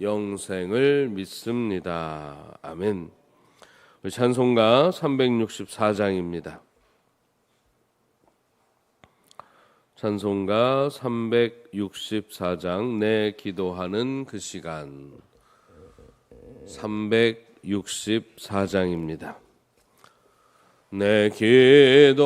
영생을 믿습니다. 아멘. 찬송가 364장입니다. 찬송가 364장 내 기도하는 그 시간 364장입니다. 내 기도하는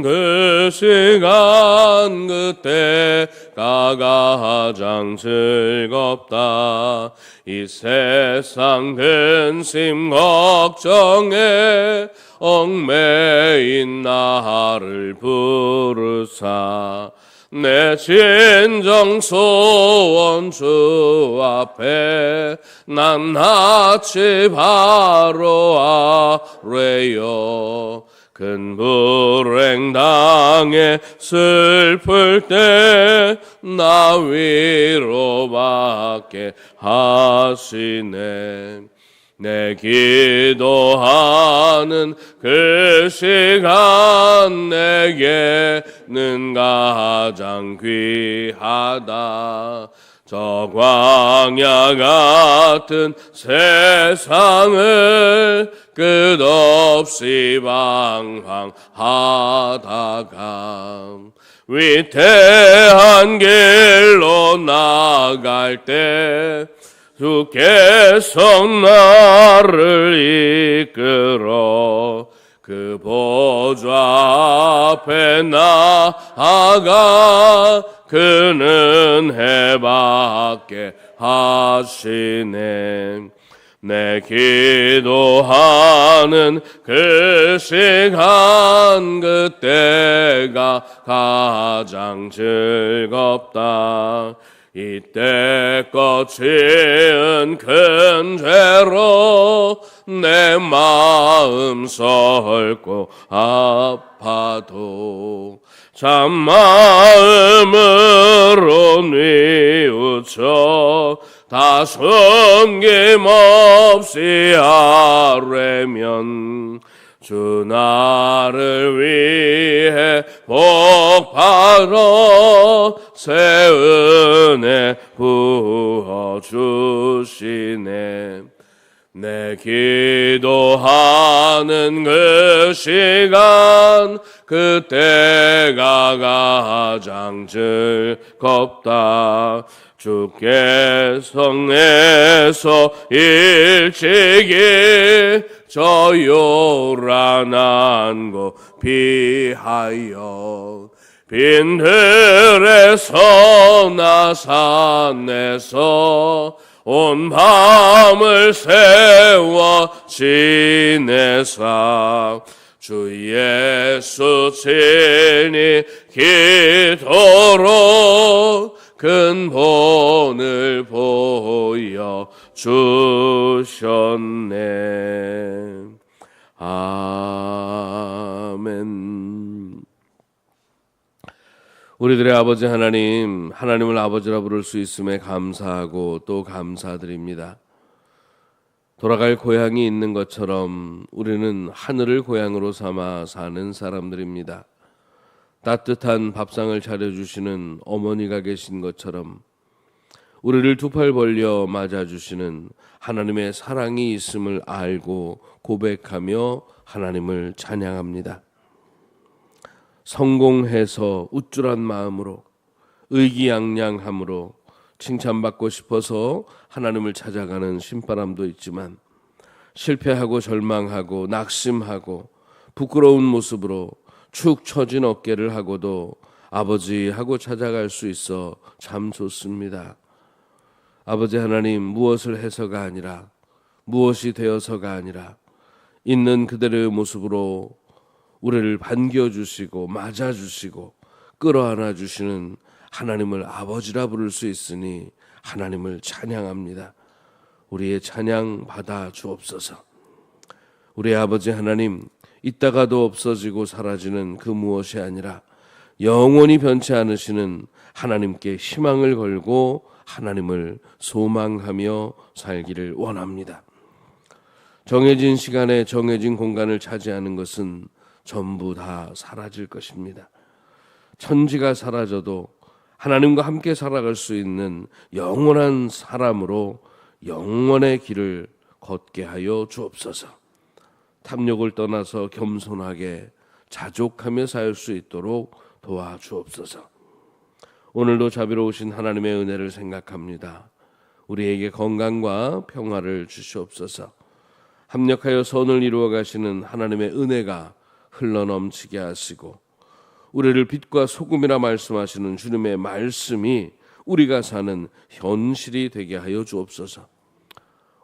그 시간 그때가 가장 즐겁다. 이 세상 근심 걱정에 얽매인 나를 부르사 내 진정 소원 주 앞에 난 낯이 바로 아래요 큰 불행 당해 슬플 때 나 위로밖에 하시네 내 기도하는 그 시간 내게는 가장 귀하다. 저 광야 같은 세상을 끝없이 방황하다가 위태한 길로 나갈 때 주께서 나를 이끌어 그 보좌 앞에 나아가 그는 해밖에 하시네. 내 기도하는 그 시간 그때가 가장 즐겁다 이때껏 지은 큰 죄로 내 마음 설고 아파도 참 마음으로 뉘우쳐 다 숨김없이 하려면 주 나를 위해 복받아 새 은혜 부어주시네. 내 기도하는 그 시간 그때가 가장 즐겁다. 주께 성에서 일찍이 저 요란한 곳 피하여 빈들에서 나 산에서 온 밤을 세워 지내사. 주 예수 친히 기도로 근본을 보여 주셨네. 아멘. 우리들의 아버지 하나님, 하나님을 아버지라 부를 수 있음에 감사하고 또 감사드립니다. 돌아갈 고향이 있는 것처럼 우리는 하늘을 고향으로 삼아 사는 사람들입니다. 따뜻한 밥상을 차려주시는 어머니가 계신 것처럼 우리를 두 팔 벌려 맞아주시는 하나님의 사랑이 있음을 알고 고백하며 하나님을 찬양합니다. 성공해서 우쭐한 마음으로 의기양양함으로 칭찬받고 싶어서 하나님을 찾아가는 신바람도 있지만 실패하고 절망하고 낙심하고 부끄러운 모습으로 축 처진 어깨를 하고도 아버지 하고 찾아갈 수 있어 참 좋습니다. 아버지 하나님 무엇을 해서가 아니라 무엇이 되어서가 아니라 있는 그대로의 모습으로 우리를 반겨 주시고 맞아 주시고 끌어안아 주시는 하나님을 아버지라 부를 수 있으니 하나님을 찬양합니다. 우리의 찬양 받아 주옵소서. 우리 아버지 하나님 있다가도 없어지고 사라지는 그 무엇이 아니라 영원히 변치 않으시는 하나님께 희망을 걸고 하나님을 소망하며 살기를 원합니다. 정해진 시간에 정해진 공간을 차지하는 것은 전부 다 사라질 것입니다. 천지가 사라져도 하나님과 함께 살아갈 수 있는 영원한 사람으로 영원의 길을 걷게 하여 주옵소서. 탐욕을 떠나서 겸손하게 자족하며 살 수 있도록 도와주옵소서. 오늘도 자비로우신 하나님의 은혜를 생각합니다. 우리에게 건강과 평화를 주시옵소서. 합력하여 선을 이루어 가시는 하나님의 은혜가 흘러넘치게 하시고 우리를 빛과 소금이라 말씀하시는 주님의 말씀이 우리가 사는 현실이 되게 하여 주옵소서.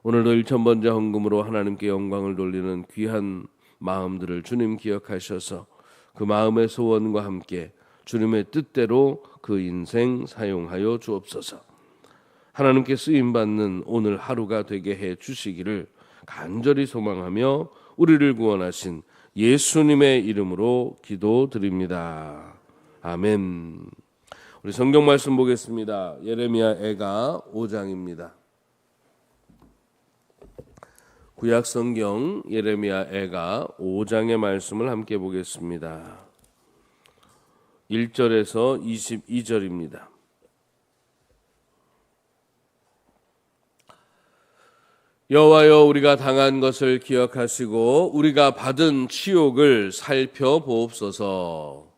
오늘도 일천 번째 헌금으로 하나님께 영광을 돌리는 귀한 마음들을 주님 기억하셔서 그 마음의 소원과 함께 주님의 뜻대로 그 인생 사용하여 주옵소서. 하나님께 쓰임 받는 오늘 하루가 되게 해 주시기를 간절히 소망하며 우리를 구원하신 예수님의 이름으로 기도드립니다. 아멘. 우리 성경 말씀 보겠습니다. 예레미야 애가 5장입니다. 구약 성경 예레미야 애가 5장의 말씀을 함께 보겠습니다. 1절에서 22절입니다. 여호와여 우리가 당한 것을 기억하시고 우리가 받은 치욕을 살펴보옵소서.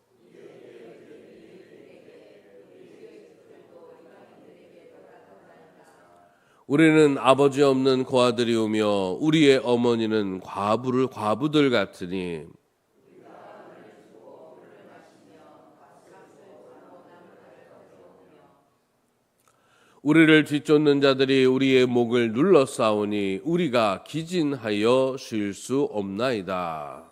우리는 아버지 없는 고아들이오며 우리의 어머니는 과부를 과부들 같으니 우리를 뒤쫓는 자들이 우리의 목을 눌러 싸우니 우리가 기진하여 쉴 수 없나이다.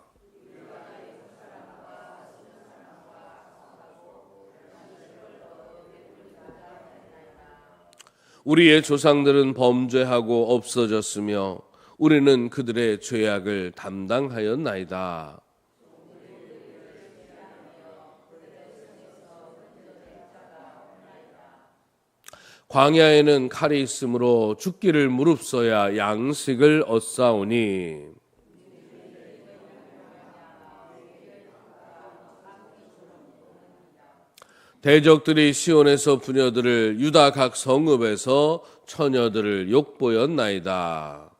우리의 조상들은 범죄하고 없어졌으며 우리는 그들의 죄악을 담당하였나이다. 광야에는 칼이 있으므로 죽기를 무릅써야 양식을 얻사오니 대적들이 시온에서 부녀들을 유다 각 성읍에서 처녀들을 욕보였나이다.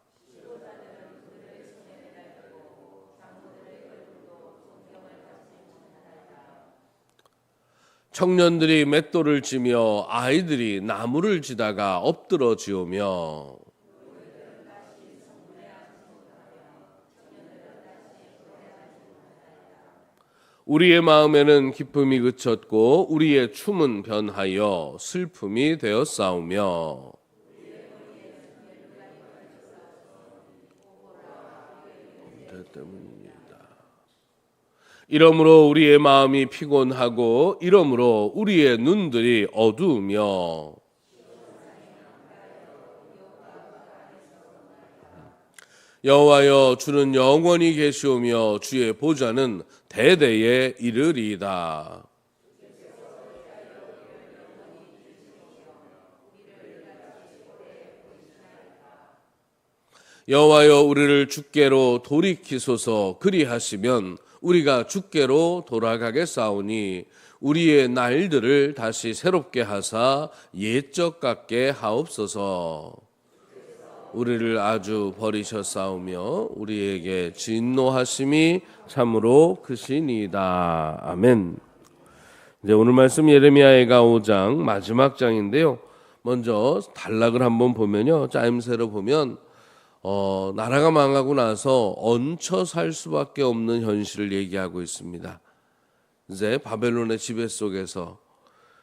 청년들이 맷돌을 지며 아이들이 나무를 지다가 엎드러 지우며 우리의 마음에는 기쁨이 그쳤고 우리의 춤은 변하여 슬픔이 되어 싸우며 이러므로 우리의 마음이 피곤하고 이러므로 우리의 눈들이 어두우며 여호와여 주는 영원히 계시오며 주의 보좌는 대대에 이르리이다. 여호와여 우리를 주께로 돌이키소서 그리하시면 우리가 주께로 돌아가겠사오니 우리의 날들을 다시 새롭게 하사 옛적 같게 하옵소서. 우리를 아주 버리셨사오며 우리에게 진노하심이 참으로 크시니이다. 아멘. 이제 오늘 말씀 예레미야의가 5장 마지막 장인데요. 먼저 단락을 한번 보면요. 짜임새로 보면 어, 나라가 망하고 나서 얹혀 살 수밖에 없는 현실을 얘기하고 있습니다. 이제 바벨론의 지배 속에서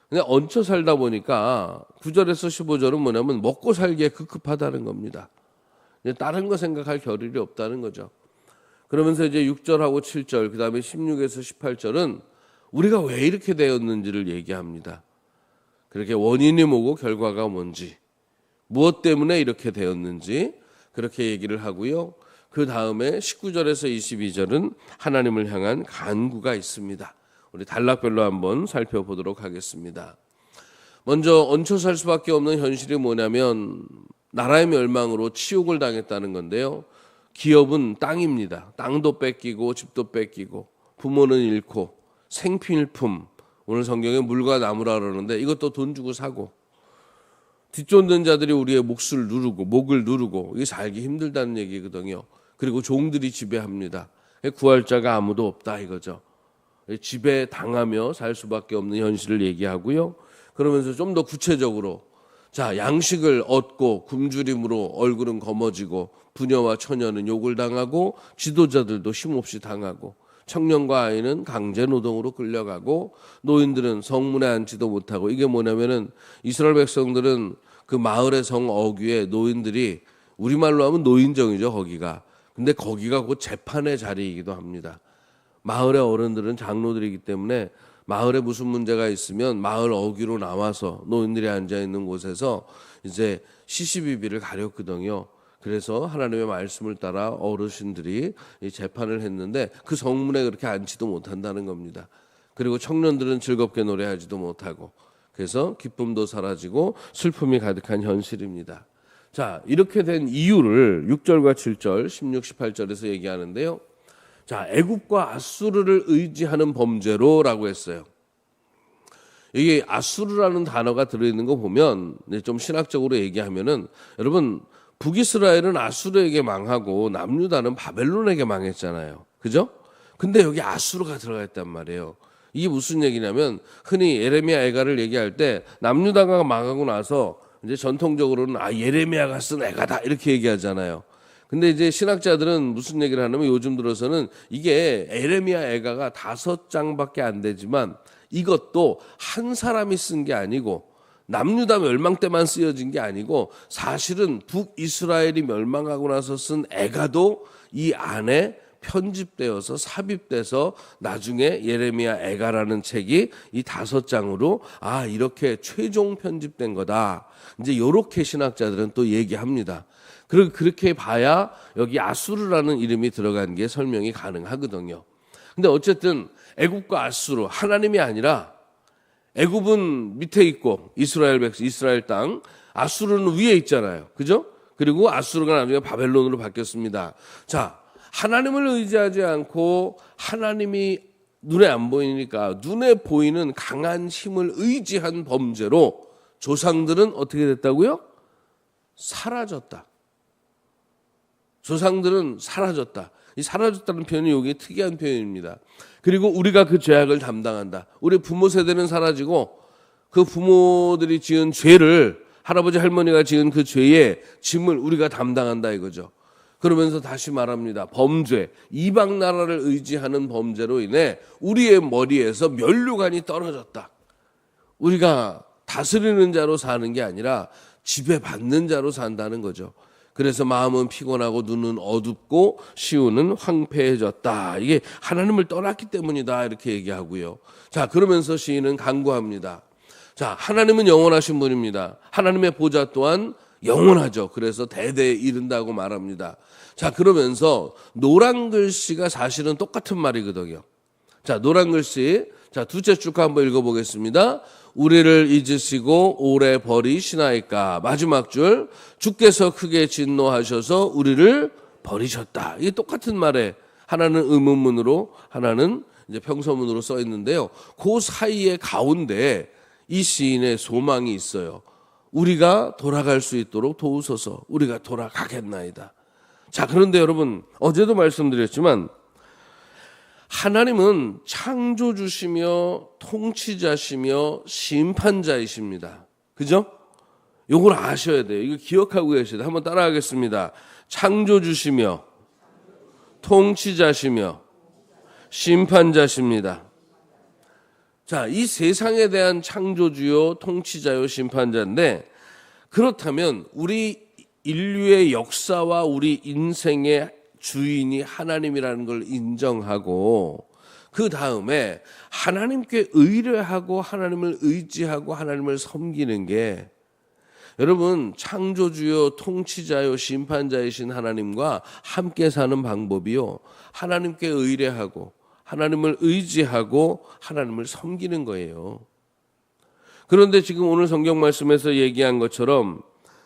근데 얹혀 살다 보니까 9절에서 15절은 뭐냐면 먹고 살기에 급급하다는 겁니다. 이제 다른 거 생각할 겨를이 없다는 거죠. 그러면서 이제 6절하고 7절, 그 다음에 16에서 18절은 우리가 왜 이렇게 되었는지를 얘기합니다. 그렇게 원인이 뭐고 결과가 뭔지, 무엇 때문에 이렇게 되었는지, 그렇게 얘기를 하고요. 그 다음에 19절에서 22절은 하나님을 향한 간구가 있습니다. 우리 단락별로 한번 살펴보도록 하겠습니다. 먼저 얹혀 살 수밖에 없는 현실이 뭐냐면 나라의 멸망으로 치욕을 당했다는 건데요. 기업은 땅입니다. 땅도 뺏기고 집도 뺏기고 부모는 잃고 생필품 오늘 성경에 물과 나무라 그러는데 이것도 돈 주고 사고 뒷쫓는 자들이 우리의 몫을 누르고 목을 누르고 이게 살기 힘들다는 얘기거든요. 그리고 종들이 지배합니다. 구할 자가 아무도 없다 이거죠. 지배 당하며 살 수밖에 없는 현실을 얘기하고요. 그러면서 좀 더 구체적으로 자 양식을 얻고 굶주림으로 얼굴은 검어지고 부녀와 처녀는 욕을 당하고 지도자들도 힘없이 당하고 청년과 아이는 강제 노동으로 끌려가고 노인들은 성문에 앉지도 못하고 이게 뭐냐면은 이스라엘 백성들은 그 마을의 성 어귀에 노인들이 우리말로 하면 노인정이죠 거기가 근데 거기가 곧 재판의 자리이기도 합니다 마을의 어른들은 장로들이기 때문에 마을에 무슨 문제가 있으면 마을 어귀로 나와서 노인들이 앉아 있는 곳에서 이제 시시비비를 가렸거든요. 그래서 하나님의 말씀을 따라 어르신들이 이 재판을 했는데 그 성문에 그렇게 앉지도 못한다는 겁니다. 그리고 청년들은 즐겁게 노래하지도 못하고 그래서 기쁨도 사라지고 슬픔이 가득한 현실입니다. 자, 이렇게 된 이유를 6절과 7절, 16, 18절에서 얘기하는데요. 자, 애굽과 아수르를 의지하는 범죄로라고 했어요. 이게 아수르라는 단어가 들어 있는 거 보면 좀 신학적으로 얘기하면은 여러분 북이스라엘은 아수르에게 망하고 남유다는 바벨론에게 망했잖아요. 그죠? 근데 여기 아수르가 들어가 있단 말이에요. 이게 무슨 얘기냐면 흔히 예레미야 애가를 얘기할 때 남유다가 망하고 나서 이제 전통적으로는 아 예레미야가 쓴 애가다 이렇게 얘기하잖아요. 근데 이제 신학자들은 무슨 얘기를 하냐면 요즘 들어서는 이게 에레미야 애가가 다섯 장밖에 안 되지만 이것도 한 사람이 쓴 게 아니고 남유다 멸망 때만 쓰여진 게 아니고 사실은 북이스라엘이 멸망하고 나서 쓴 애가도 이 안에 편집되어서 삽입돼서 나중에 예레미야 애가라는 책이 이 다섯 장으로 아 이렇게 최종 편집된 거다. 이제 요렇게 신학자들은 또 얘기합니다. 그리고 그렇게 봐야 여기 아수르라는 이름이 들어간 게 설명이 가능하거든요. 근데 어쨌든 애굽과 아수르 하나님이 아니라 애굽은 밑에 있고 이스라엘 백 이스라엘 땅 아수르는 위에 있잖아요. 그죠? 그리고 아수르가 나중에 바벨론으로 바뀌었습니다. 자, 하나님을 의지하지 않고 하나님이 눈에 안 보이니까 눈에 보이는 강한 힘을 의지한 범죄로 조상들은 어떻게 됐다고요? 사라졌다. 조상들은 사라졌다. 이 사라졌다는 표현이 여기 특이한 표현입니다. 그리고 우리가 그 죄악을 담당한다. 우리 부모 세대는 사라지고 그 부모들이 지은 죄를 할아버지 할머니가 지은 그 죄의 짐을 우리가 담당한다 이거죠. 그러면서 다시 말합니다. 범죄, 이방 나라를 의지하는 범죄로 인해 우리의 머리에서 면류관이 떨어졌다. 우리가 다스리는 자로 사는 게 아니라 지배받는 자로 산다는 거죠. 그래서 마음은 피곤하고 눈은 어둡고 시우는 황폐해졌다. 이게 하나님을 떠났기 때문이다. 이렇게 얘기하고요. 자, 그러면서 시인은 강구합니다. 자, 하나님은 영원하신 분입니다. 하나님의 보좌 또한 영원하죠. 그래서 대대에 이른다고 말합니다. 자, 그러면서 노란 글씨가 사실은 똑같은 말이거든요. 자, 노란 글씨. 자, 두째 쭉 한번 읽어보겠습니다. 우리를 잊으시고 오래 버리시나이까. 마지막 줄. 주께서 크게 진노하셔서 우리를 버리셨다. 이게 똑같은 말에 하나는 의문문으로 하나는 이제 평서문으로 써 있는데요. 그 사이에 가운데 이 시인의 소망이 있어요. 우리가 돌아갈 수 있도록 도우소서. 우리가 돌아가겠나이다. 자, 그런데 여러분, 어제도 말씀드렸지만 하나님은 창조주시며 통치자시며 심판자이십니다. 그죠? 요걸 아셔야 돼요. 이거 기억하고 계셔야 돼요. 한번 따라하겠습니다. 창조주시며 통치자시며 심판자십니다. 자, 이 세상에 대한 창조주요, 통치자요, 심판자인데 그렇다면 우리 인류의 역사와 우리 인생의 주인이 하나님이라는 걸 인정하고 그 다음에 하나님께 의뢰하고 하나님을 의지하고 하나님을 섬기는 게 여러분 창조주요 통치자요 심판자이신 하나님과 함께 사는 방법이요 하나님께 의뢰하고 하나님을 의지하고 하나님을 섬기는 거예요. 그런데 지금 오늘 성경 말씀에서 얘기한 것처럼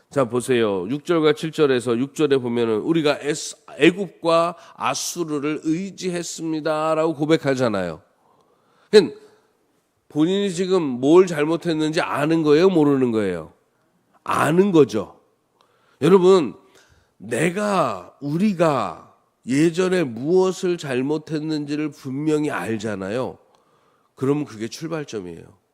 자 보세요. 6절과 7절에서 6절에 보면은 우리가 애굽과 아수르를 의지했습니다라고 고백하잖아요. 그러니까 본인이 지금 뭘 잘못했는지 아는 거예요, 모르는 거예요. 아는 거죠. 여러분, 내가 우리가 예전에 무엇을 잘못했는지를 분명히 알잖아요. 그러면 그게 출발점이에요.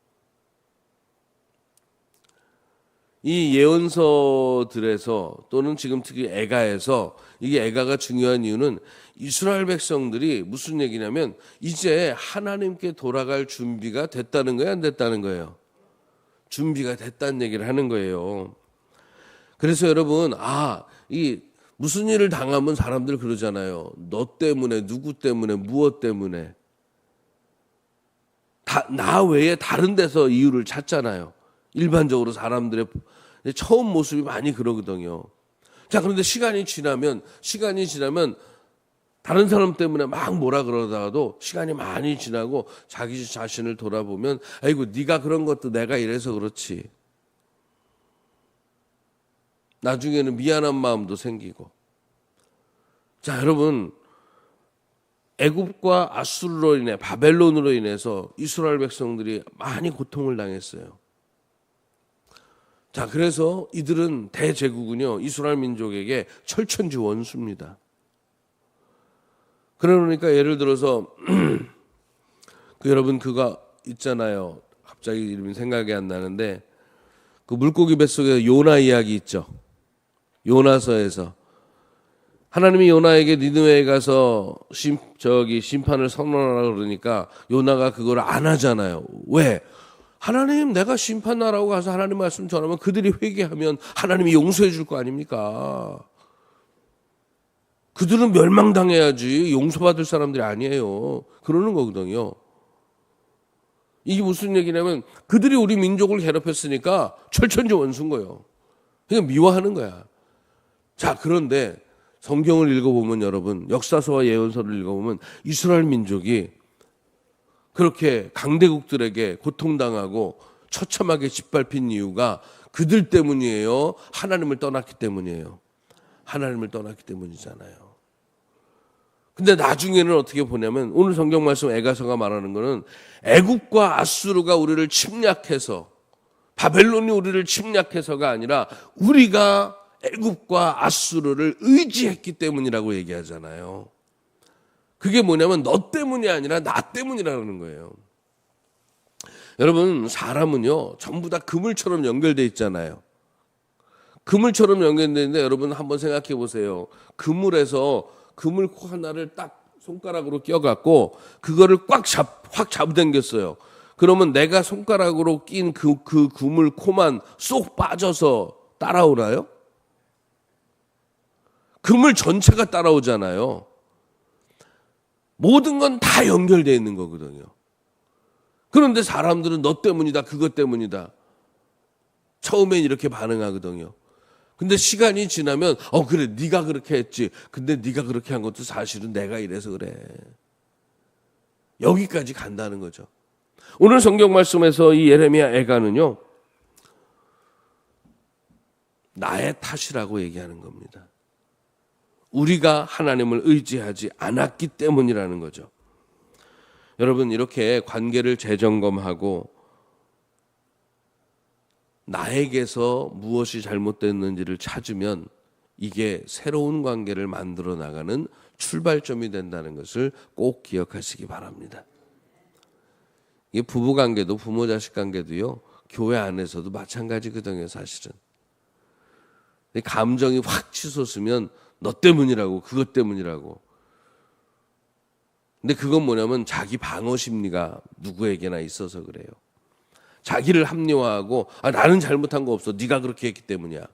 이 예언서들에서 또는 지금 특히 애가에서 이게 애가가 중요한 이유는 이스라엘 백성들이 무슨 얘기냐면 이제 하나님께 돌아갈 준비가 됐다는 거예요, 안 됐다는 거예요. 준비가 됐다는 얘기를 하는 거예요. 그래서 여러분, 아, 이 무슨 일을 당하면 사람들 그러잖아요. 너 때문에, 누구 때문에, 무엇 때문에. 다, 나 외에 다른 데서 이유를 찾잖아요. 일반적으로 사람들의 처음 모습이 많이 그러거든요. 자, 그런데 시간이 지나면, 시간이 지나면 다른 사람 때문에 막 뭐라 그러다가도 시간이 많이 지나고 자기 자신을 돌아보면 아이고 네가 그런 것도 내가 이래서 그렇지. 나중에는 미안한 마음도 생기고. 자, 여러분 애굽과 아수르로 인해 바벨론으로 인해서 이스라엘 백성들이 많이 고통을 당했어요. 자, 그래서 이들은 대제국은요, 이스라엘 민족에게 철천지 원수입니다. 그러니까 예를 들어서 그 여러분 그거 있잖아요. 갑자기 이름이 생각이 안 나는데 그 물고기 뱃속에 요나 이야기 있죠. 요나서에서 하나님이 요나에게 니느웨에 가서 심, 저기 심판을 선언하라 그러니까 요나가 그걸 안 하잖아요. 왜? 하나님 내가 심판하라고 가서 하나님 말씀 전하면 그들이 회개하면 하나님이 용서해 줄 거 아닙니까? 그들은 멸망당해야지 용서받을 사람들이 아니에요. 그러는 거거든요. 이게 무슨 얘기냐면 그들이 우리 민족을 괴롭혔으니까 철천지 원수인 거예요. 그냥 미워하는 거야. 자, 그런데 성경을 읽어보면 여러분, 역사서와 예언서를 읽어보면 이스라엘 민족이 그렇게 강대국들에게 고통당하고 처참하게 짓밟힌 이유가 그들 때문이에요. 하나님을 떠났기 때문이에요. 하나님을 떠났기 때문이잖아요. 근데 나중에는 어떻게 보냐면 오늘 성경 말씀 애가서가 말하는 거는 애국과 아수르가 우리를 침략해서 바벨론이 우리를 침략해서가 아니라 우리가 애국과 아수르를 의지했기 때문이라고 얘기하잖아요. 그게 뭐냐면 너 때문이 아니라 나 때문이라는 거예요. 여러분 사람은요 전부 다 그물처럼 연결돼 있잖아요. 그물처럼 연결돼 있는데 여러분 한번 생각해 보세요. 그물에서 그물 코 하나를 딱 손가락으로 껴갖고 그거를 꽉 잡, 확 잡아당겼어요. 그러면 내가 손가락으로 낀 그, 그 그물 코만 쏙 빠져서 따라오나요? 그물 전체가 따라오잖아요. 모든 건 다 연결되어 있는 거거든요. 그런데 사람들은 너 때문이다, 그것 때문이다. 처음엔 이렇게 반응하거든요. 근데 시간이 지나면 어 그래 네가 그렇게 했지. 근데 네가 그렇게 한 것도 사실은 내가 이래서 그래. 여기까지 간다는 거죠. 오늘 성경 말씀에서 이 예레미야 애가는요. 나의 탓이라고 얘기하는 겁니다. 우리가 하나님을 의지하지 않았기 때문이라는 거죠. 여러분 이렇게 관계를 재점검하고 나에게서 무엇이 잘못됐는지를 찾으면 이게 새로운 관계를 만들어 나가는 출발점이 된다는 것을 꼭 기억하시기 바랍니다. 이게 부부 관계도 부모 자식 관계도요. 교회 안에서도 마찬가지거든요, 사실은. 감정이 확 치솟으면 너 때문이라고 그것 때문이라고. 근데 그건 뭐냐면 자기 방어 심리가 누구에게나 있어서 그래요. 자기를 합리화하고 아 나는 잘못한 거 없어. 네가 그렇게 했기 때문이야.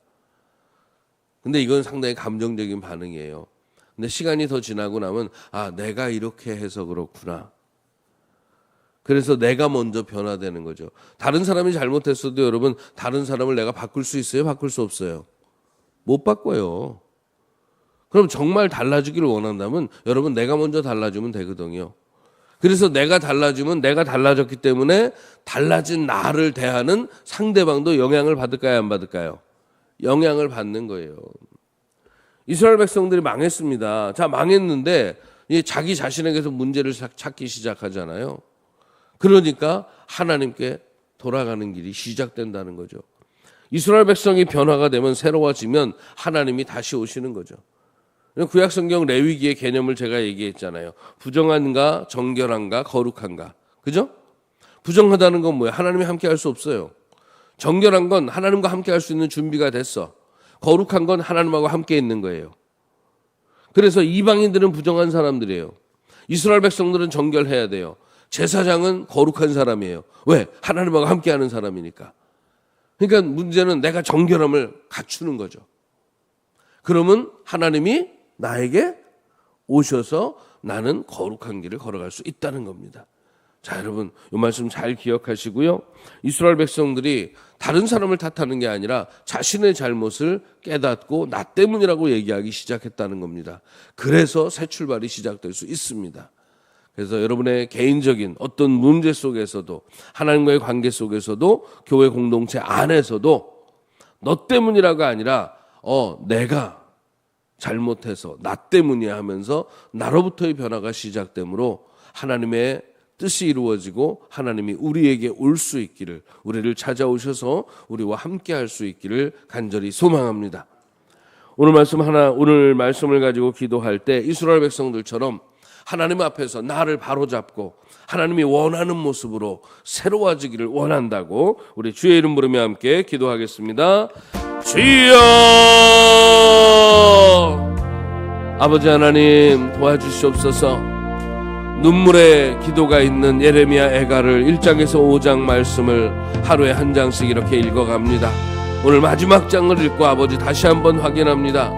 근데 이건 상당히 감정적인 반응이에요. 근데 시간이 더 지나고 나면 아 내가 이렇게 해서 그렇구나. 그래서 내가 먼저 변화되는 거죠. 다른 사람이 잘못했어도 여러분 다른 사람을 내가 바꿀 수 있어요? 바꿀 수 없어요? 못 바꿔요. 그럼 정말 달라지기를 원한다면 여러분 내가 먼저 달라지면 되거든요. 그래서 내가 달라지면 내가 달라졌기 때문에 달라진 나를 대하는 상대방도 영향을 받을까요, 안 받을까요? 영향을 받는 거예요. 이스라엘 백성들이 망했습니다. 자, 망했는데 자기 자신에게서 문제를 찾기 시작하잖아요. 그러니까 하나님께 돌아가는 길이 시작된다는 거죠. 이스라엘 백성이 변화가 되면 새로워지면 하나님이 다시 오시는 거죠. 구약 성경 레위기의 개념을 제가 얘기했잖아요. 부정한가, 정결한가, 거룩한가. 그죠? 부정하다는 건 뭐예요? 하나님이 함께 할 수 없어요. 정결한 건 하나님과 함께 할 수 있는 준비가 됐어. 거룩한 건 하나님하고 함께 있는 거예요. 그래서 이방인들은 부정한 사람들이에요. 이스라엘 백성들은 정결해야 돼요. 제사장은 거룩한 사람이에요. 왜? 하나님하고 함께 하는 사람이니까. 그러니까 문제는 내가 정결함을 갖추는 거죠. 그러면 하나님이 나에게 오셔서 나는 거룩한 길을 걸어갈 수 있다는 겁니다. 자, 여러분, 이 말씀 잘 기억하시고요. 이스라엘 백성들이 다른 사람을 탓하는 게 아니라 자신의 잘못을 깨닫고 나 때문이라고 얘기하기 시작했다는 겁니다. 그래서 새 출발이 시작될 수 있습니다. 그래서 여러분의 개인적인 어떤 문제 속에서도 하나님과의 관계 속에서도 교회 공동체 안에서도 너 때문이라가 아니라 어 내가 잘못해서 나 때문이야 하면서 나로부터의 변화가 시작되므로 하나님의 뜻이 이루어지고 하나님이 우리에게 올 수 있기를 우리를 찾아오셔서 우리와 함께 할 수 있기를 간절히 소망합니다. 오늘 말씀 하나 오늘 말씀을 가지고 기도할 때 이스라엘 백성들처럼 하나님 앞에서 나를 바로잡고 하나님이 원하는 모습으로 새로워지기를 원한다고 우리 주의 이름 부르며 함께 기도하겠습니다. 주여 아버지 하나님 도와주시옵소서 눈물의 기도가 있는 예레미야 애가를 1장에서 5장 말씀을 하루에 한 장씩 이렇게 읽어갑니다. 오늘 마지막 장을 읽고 아버지 다시 한번 확인합니다.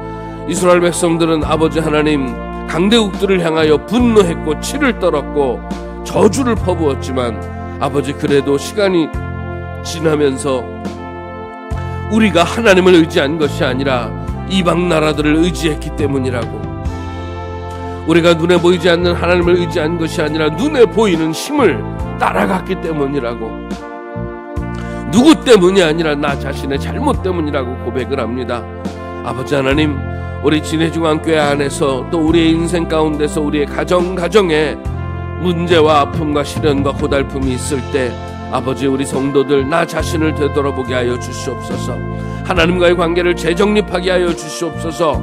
이스라엘 백성들은 아버지 하나님 강대국들을 향하여 분노했고 치를 떨었고 저주를 퍼부었지만 아버지 그래도 시간이 지나면서 우리가 하나님을 의지한 것이 아니라 이방 나라들을 의지했기 때문이라고. 우리가 눈에 보이지 않는 하나님을 의지한 것이 아니라 눈에 보이는 힘을 따라갔기 때문이라고. 누구 때문이 아니라 나 자신의 잘못 때문이라고 고백을 합니다. 아버지 하나님 우리 진해중앙교회 안에서 또 우리의 인생 가운데서 우리의 가정 가정에 문제와 아픔과 시련과 고달픔이 있을 때 아버지 우리 성도들 나 자신을 되돌아보게 하여 주시옵소서. 하나님과의 관계를 재정립하게 하여 주시옵소서.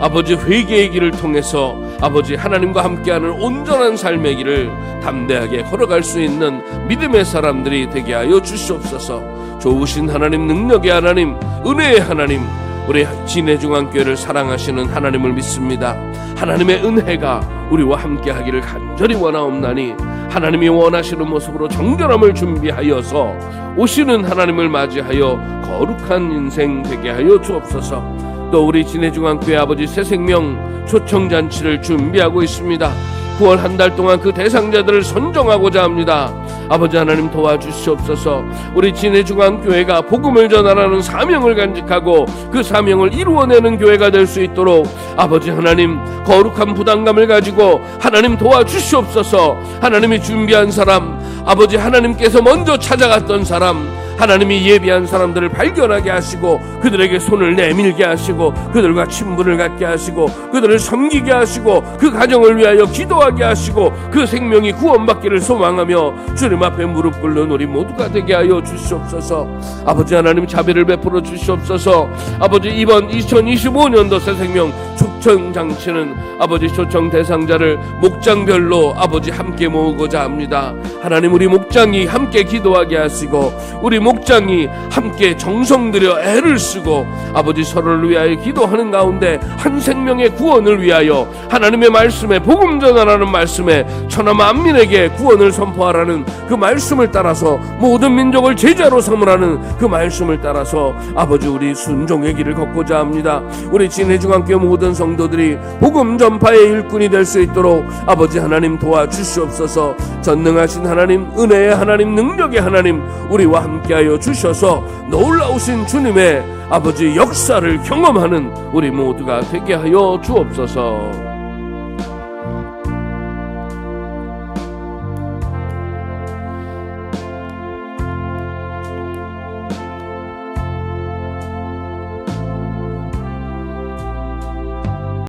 아버지 회개의 길을 통해서 아버지 하나님과 함께하는 온전한 삶의 길을 담대하게 걸어갈 수 있는 믿음의 사람들이 되게 하여 주시옵소서. 좋으신 하나님 능력의 하나님 은혜의 하나님 우리 진해중앙교회를 사랑하시는 하나님을 믿습니다. 하나님의 은혜가 우리와 함께 하기를 간절히 원하옵나니 하나님이 원하시는 모습으로 정결함을 준비하여서 오시는 하나님을 맞이하여 거룩한 인생 되게 하여 주옵소서. 또 우리 진해중앙교회 아버지 새 생명 초청 잔치를 준비하고 있습니다. 9월 한 달 동안 그 대상자들을 선정하고자 합니다. 아버지 하나님 도와주시옵소서. 우리 진해중앙교회가 복음을 전하라는 사명을 간직하고 그 사명을 이루어내는 교회가 될 수 있도록 아버지 하나님 거룩한 부담감을 가지고 하나님 도와주시옵소서. 하나님이 준비한 사람, 아버지 하나님께서 먼저 찾아갔던 사람, 하나님이 예비한 사람들을 발견하게 하시고 그들에게 손을 내밀게 하시고 그들과 친분을 갖게 하시고 그들을 섬기게 하시고 그 가정을 위하여 기도하게 하시고 그 생명이 구원받기를 소망하며 주님 앞에 무릎 꿇는 우리 모두가 되게 하여 주시옵소서. 아버지 하나님 자비를 베풀어 주시옵소서. 아버지 이번 2025년도 새 생명 축 정장치는 아버지 초청 대상자를 목장별로 아버지 함께 모으고자 합니다. 하나님 우리 목장이 함께 기도하게 하시고 우리 목장이 함께 정성 들여 애를 쓰고 아버지 서로를 위하여 기도하는 가운데 한 생명의 구원을 위하여 하나님의 말씀에 복음 전하라는 말씀에 천하 만민에게 구원을 선포하라는 그 말씀을 따라서 모든 민족을 제자로 삼으라는 그 말씀을 따라서 아버지 우리 순종의 길을 걷고자 합니다. 우리 진해중앙교 모든 성도들이 복음 전파의 일꾼이 될 수 있도록 아버지 하나님 도와주시옵소서 전능하신 하나님 은혜의 하나님 능력의 하나님 우리와 함께하여 주셔서 놀라우신 주님의 아버지 역사를 경험하는 우리 모두가 되게 하여 주옵소서.